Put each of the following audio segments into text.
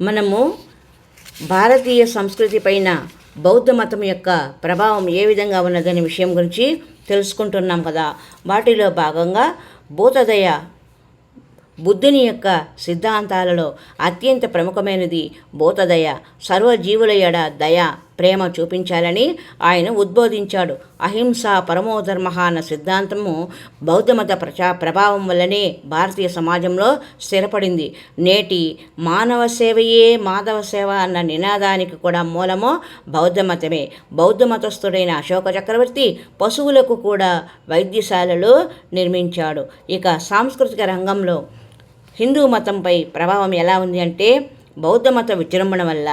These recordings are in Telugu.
మనము భారతీయ సంస్కృతి పైన బౌద్ధ మతం యొక్క ప్రభావం ఏ విధంగా ఉన్నదనే విషయం గురించి తెలుసుకుంటున్నాం కదా. వాటిలో భాగంగా భూతదయ బుద్ధుని యొక్క సిద్ధాంతాలలో అత్యంత ప్రముఖమైనది భూతదయ సర్వజీవుల ఎడ దయ ప్రేమ చూపించాలని ఆయన ఉద్బోధించాడు. అహింస పరమోధర్మ అన్న సిద్ధాంతము బౌద్ధమత ప్రచా ప్రభావం వల్లనే భారతీయ సమాజంలో స్థిరపడింది. నేటి మానవ సేవయే మాధవ సేవ అన్న నినాదానికి కూడా మూలము బౌద్ధమతమే బౌద్ధమతస్థుడైన అశోక చక్రవర్తి పశువులకు కూడా వైద్యశాలలు నిర్మించాడు. ఇక సాంస్కృతిక రంగంలో హిందూ మతంపై ప్రభావం ఎలా ఉంది అంటే బౌద్ధ మత విజృంభణ వల్ల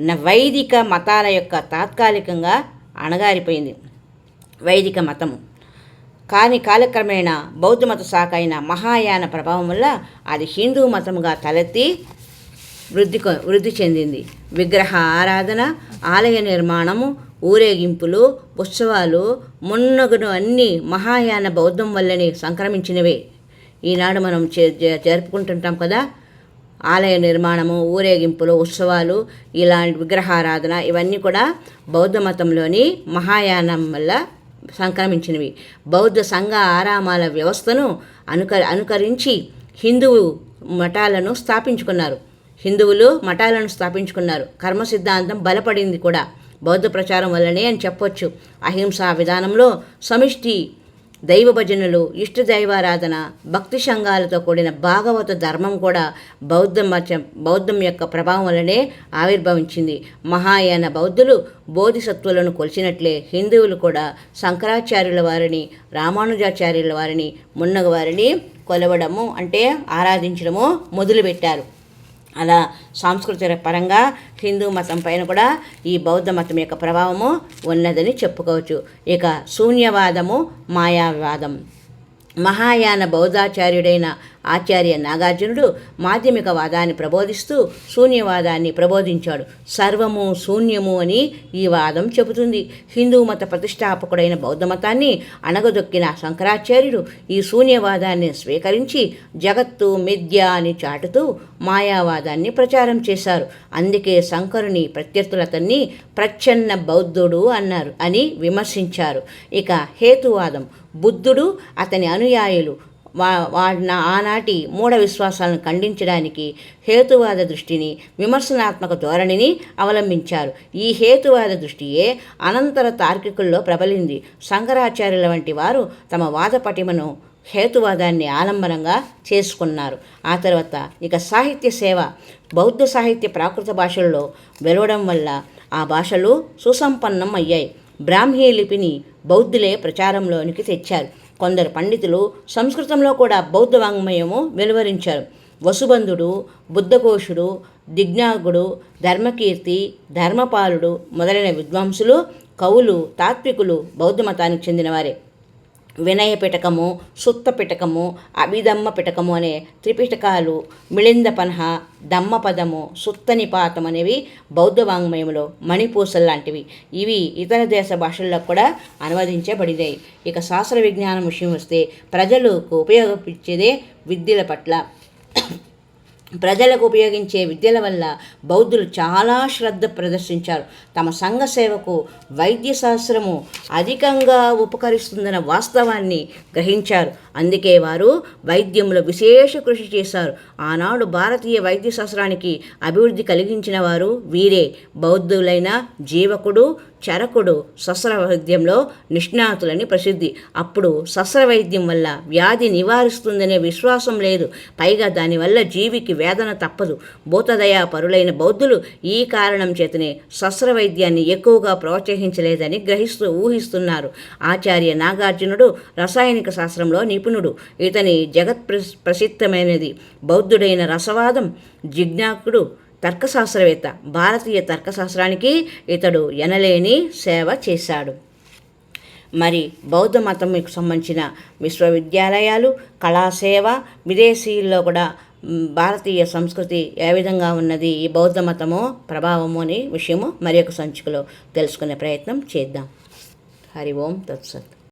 వైదిక మతాల యొక్క తాత్కాలికంగా అణగారిపోయింది. వైదిక మతము. కానీ కాలక్రమేణా బౌద్ధ మత శాఖ అయిన మహాయాన ప్రభావం వల్ల అది హిందూ మతముగా తలెత్తి వృద్ధి వృద్ధి చెందింది. విగ్రహ ఆరాధన ఆలయ నిర్మాణము ఊరేగింపులు ఉత్సవాలు మున్నగును అన్నీ మహాయాన బౌద్ధం వల్లనే సంక్రమించినవే. ఈనాడు మనం చే- జ- జరుపుకుంటుంటాం కదా. ఆలయ నిర్మాణము ఊరేగింపులు ఉత్సవాలు ఇలాంటి విగ్రహారాధన ఇవన్నీ కూడా బౌద్ధ మతంలోని మహాయానం వల్ల సంక్రమించినవి. బౌద్ధ సంఘ ఆరామాల వ్యవస్థను అనుక అనుకరించి హిందువు మఠాలను స్థాపించుకున్నారు. హిందువులు మఠాలను స్థాపించుకున్నారు. కర్మ సిద్ధాంతం బలపడింది కూడా. బౌద్ధ ప్రచారం వల్లనే అని చెప్పొచ్చు. అహింసా విధానంలో సమిష్టి దైవ భజనలు ఇష్ట దైవారాధన భక్తి సంఘాలతో కూడిన భాగవత ధర్మం కూడా బౌద్ధ మత బౌద్ధం యొక్క ప్రభావం వల్లనే ఆవిర్భవించింది. మహాయాన బౌద్ధులు బోధిసత్వులను కొలిచినట్లే హిందువులు కూడా శంకరాచార్యుల వారిని రామానుజాచార్యుల వారిని మున్నగ వారిని కొలవడము అంటే ఆరాధించడము మొదలుపెట్టారు. అలా సాంస్కృతిక పరంగా హిందూ మతం పైన కూడా ఈ బౌద్ధ మతం యొక్క ప్రభావము ఉన్నదని చెప్పుకోవచ్చు. ఇక శూన్యవాదము మాయావాదం. మహాయాన బౌద్ధాచార్యుడైన ఆచార్య నాగార్జునుడు మాధ్యమిక వాదాన్ని ప్రబోధిస్తూ శూన్యవాదాన్ని ప్రబోధించాడు. సర్వము శూన్యము అని ఈ వాదం చెబుతుంది. హిందూ మత ప్రతిష్టాపకుడైన బౌద్ధ మతాన్ని అణగదొక్కిన శంకరాచార్యుడు ఈ శూన్యవాదాన్ని స్వీకరించి జగత్తు మిథ్య అని చాటుతూ మాయావాదాన్ని ప్రచారం చేశారు. అందుకే శంకరుని ప్రత్యర్థులతన్ని ప్రచ్ఛన్న బౌద్ధుడు అన్నారు అని విమర్శించారు. ఇక హేతువాదం. బుద్ధుడు అతని అనుయాయులు వా వాడిన ఆనాటి మూఢ విశ్వాసాలను ఖండించడానికి హేతువాద దృష్టిని విమర్శనాత్మక ధోరణిని అవలంబించారు. ఈ హేతువాద దృష్టియే అనంతర తార్కికుల్లో ప్రబలింది. శంకరాచార్యుల వంటి వారు తమ వాదపటిమను హేతువాదాన్ని ఆలంబనంగా చేసుకున్నారు. ఆ తర్వాత ఇక సాహిత్య సేవ బౌద్ధ సాహిత్య ప్రాకృత భాషల్లో వెలవడం వల్ల ఆ భాషలు సుసంపన్నం అయ్యాయి. బ్రాహ్మీ లిపిని బౌద్ధులే ప్రచారంలోనికి తెచ్చారు. కొందరు పండితులు సంస్కృతంలో కూడా బౌద్ధ వాంగ్మయము వెలువరించారు. వసుబంధుడు బుద్ధఘోషుడు దిజ్ఞాగుడు ధర్మకీర్తి ధర్మపాలుడు మొదలైన విద్వాంసులు కవులు తాత్వికులు బౌద్ధ మతానికి చెందినవారే. వినయ పిటకము సుత్త పిటకము అభిదమ్మ పిటకము అనే త్రిపిటకాలు మిళింద పన్హ దమ్మపదము సుత్త నిపాతం అనేవి బౌద్ధ వాంగ్మయంలో మణిపూసలు లాంటివి. ఇవి ఇతర దేశ భాషల్లో కూడా అనువదించబడినాయి. ఇక శాస్త్ర విజ్ఞానం విషయం వస్తే ప్రజలకు ఉపయోగపించేదే విద్యల పట్ల. ప్రజలకు ఉపయోగించే విద్యల వల్ల బౌద్ధులు చాలా శ్రద్ధ ప్రదర్శించారు. తమ సంఘ సేవకు వైద్య శాస్త్రము అధికంగా ఉపకరిస్తుందన్న వాస్తవాన్ని గ్రహించారు. అందుకే వారు వైద్యంలో విశేష కృషి చేశారు. ఆనాడు భారతీయ వైద్య శాస్త్రానికి అభివృద్ధి కలిగించిన వారు వీరే. బౌద్ధులైన జీవకుడు చరకుడు శస్త్ర వైద్యంలో నిష్ణాతులని ప్రసిద్ధి. అప్పుడు శస్త్ర వైద్యం వల్ల వ్యాధి నివారిస్తుందనే విశ్వాసం లేదు. పైగా దానివల్ల జీవికి వేదన తప్పదు. భూతదయా పరులైన బౌద్ధులు ఈ కారణం చేతనే శస్త్ర వైద్యాన్ని ఎక్కువగా ప్రోత్సహించలేదని గ్రహిస్తూ ఊహిస్తున్నారు. ఆచార్య నాగార్జునుడు రసాయనిక శాస్త్రంలో నిపుణుడు. ఇతని జగత్ ప్రసి- ప్రసిద్ధమైనది బౌద్ధుడైన రసవాదం. జిజ్ఞాకుడు తర్కశాస్త్రవేత్త భారతీయ తర్కశాస్త్రానికి ఇతడు ఎనలేని సేవ చేశాడు. మరి బౌద్ధ మతంకు సంబంధించిన విశ్వవిద్యాలయాలు కళాసేవ విదేశీల్లో కూడా భారతీయ సంస్కృతి ఏ విధంగా ఉన్నది ఈ బౌద్ధ మతము ప్రభావము అనే విషయము మరి ఒక సంచికలో తెలుసుకునే ప్రయత్నం చేద్దాం. హరి ఓం తత్సత్.